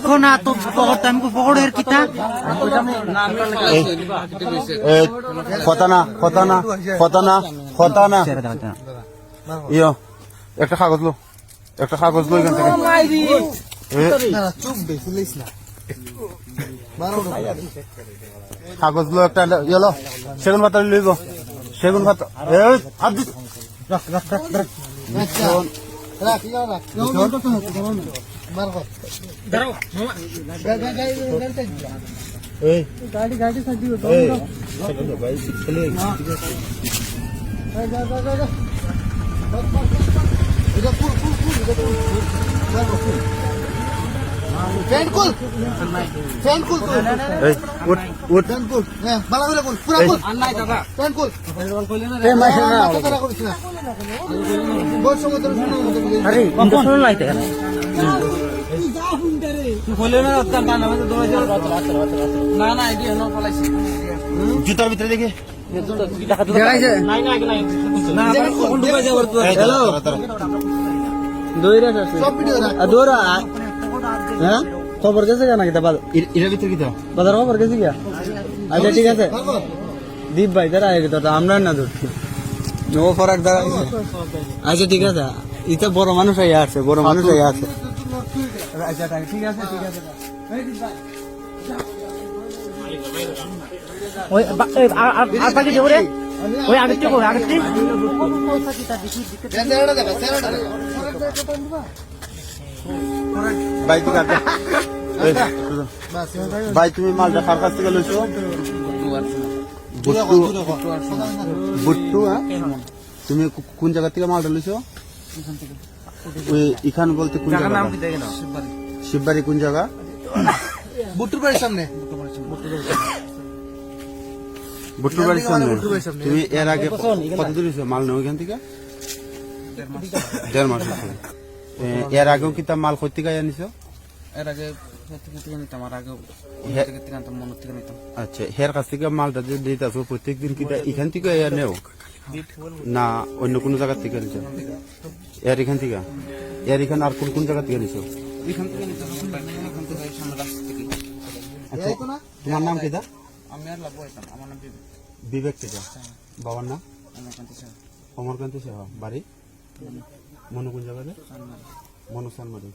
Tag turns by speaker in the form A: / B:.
A: দেখো না তো পকড় আমি পকড়ের কিতা?
B: এই কথা
C: না কথা না
D: কথা না কথা না ইয়ো, একটা কাগজ লো, একটা কাগজ লো এখান থেকে। কাগজ লো একটা ইয়ে লো, সেগুন পাতা লইব। সেগুন পাতা
C: રાખ લો રાખ જો તો તો મારો ધરો ગાડી ગાડી સાજી તો
D: ચલો ભાઈ ચલે
C: જા જા જા જા બસ બસ બસ ઇધર પૂર પૂર પૂર ઇધર પૂર রাখ রাখ রাখ
B: রাখ দেখুন, এই গাড়ি গাড়ি সাজি এই।
C: সেগুন লো, ভাই, ছেলে,
D: এই উঠ উঠ
B: এ
E: মাসে
C: না। আরে
A: কখন? লাইতে কেন
D: জুতার ভিতরে দেখে।
C: দাঁড়া।
E: দৌড়া
A: হ্যাঁ?
E: খবর গেছে কেন কিতা
D: এর- ভিতরে কি দাও
E: বাজার খবর গেছে গিয়া? আচ্ছা ঠিক আছে। দীপ ভাই দাঁড়া আগে তো আমরা না ধরছি ও ফরাক দাঁড়া আচ্ছা ঠিক আছে। ইটা বড় মানুষ আইয়া আছে বড় মানুষ
D: আইয়া
E: আছে।
B: আচ্ছা ঠিক আছে
C: ঠিক আছে।
A: ওই আর- আর- আর বাকি দেবো রে।
C: ওই আগের থেকে আগের থেকে
D: ভাই তুই কাটে। ভাই তুমি মালটা কার কাছ থেকে লইছো? বুট্টু। বুট্টু হ্যাঁ? তুমি কোন জায়গা থেকে মালটা লইছো? ওই ইখান বলতে কোন জায়গা শিববাড়ি। কোন জায়গা?
C: বুট্টুর বাড়ির সামনে।
D: বুট্টুর বাড়ির সামনে।
C: তুমি এর আগে
D: কত দূর মাল নেও এখান থেকে?
B: দেড় মাস।
D: এর আগেও কি তা মাল কই থেকে আনিছো?
B: এর আগে
D: আচ্ছা হের কাছ থেকে মালটা যে দিতেছো প্রত্যেকদিন কি তা এখান থেকে এর নেও? না অন্য কোনো জায়গা থেকে নিছো এর এখান থেকে? এর এখানে আর কোন কোন জায়গা থেকে নিছো আচ্ছা
B: তোমার নাম কি দা আমি আর লাভ আমার নাম বিবেক।
D: বিবেক থেকে বাবার নাম? অমরকান্তি সাহা বাড়ি? মনু কোন জায়গাতে? মনু সানমারি।